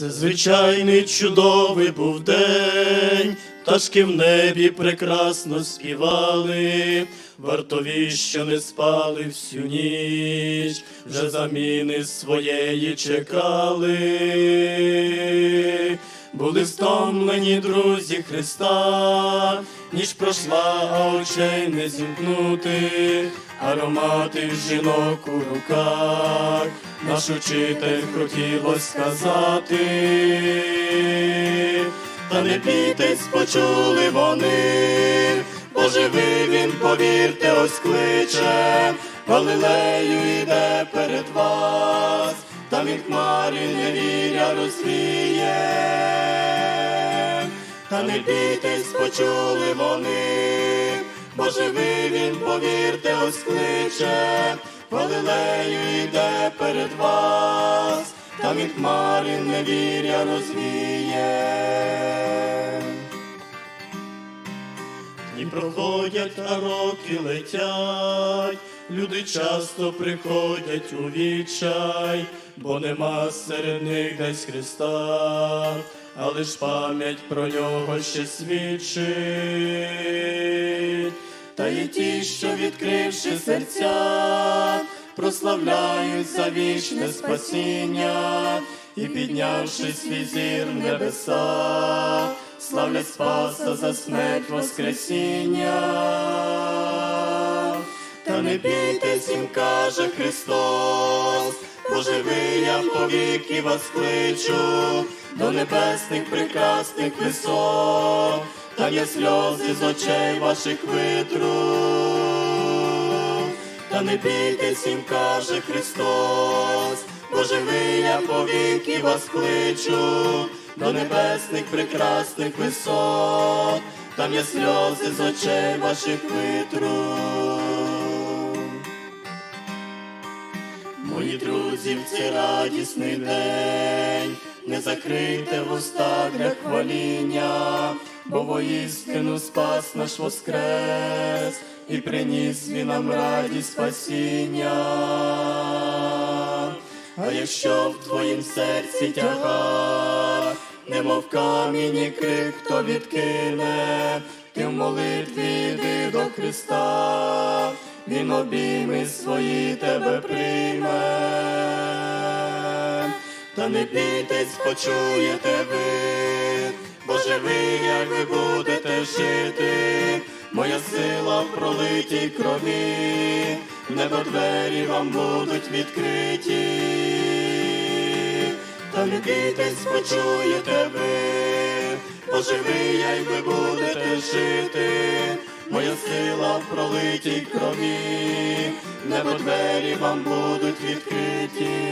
Це звичайний чудовий був день, пташки в небі прекрасно співали, вартові, що не спали всю ніч, вже заміни своєї чекали. Були стомлені друзі Христа, ніч пройшла, а очей не зімкнути, аромати жінок у руках, наш учитель хотілось сказати, та не бійтесь, почули вони, бо живий він, повірте, ось кличе, Галилею йде перед вас, та від хмарі невіря розвіє. Та не бійтесь, почули вони, бо живий він, повірте, ось кличе, Галилею йде перед вас, та від хмарі невіря розвіє. Дні проходять, а роки летять, люди часто приходять у відчай, бо нема серед них десь Христа, але ж пам'ять про нього ще свідчить. Та є ті, що відкривши серця, прославляють за вічне спасіння і піднявши свій зір в небеса, славлять Спаса за смерть Воскресіння. Не бійтесь, їм каже Христос, бо живий я повіки вас кличу до небесних прекрасних висот, та є сльози з очей ваших витру. Та не бійтесь, їм каже Христос, бо живий я повіки вас кличу до небесних прекрасних висот, там є сльози з очей ваших витру. Мої друзі, в цей радісний день, не закрийте вуста для хваління, бо воістину спас наш воскрес і приніс він нам радість спасіння. А якщо в твоїм серці тягар, немов камінь крик, хто відкине, ти в молитві йди до Христа, Він обійми свої тебе прийме. Та не бійтесь, почуєте ви, бо живий, як ви будете жити, моя сила в пролитій крові, небо двері вам будуть відкриті. Та не бійтесь, почуєте ви, бо живий, як ви будете жити, сила в пролитій крові, небо двері вам будуть відкриті.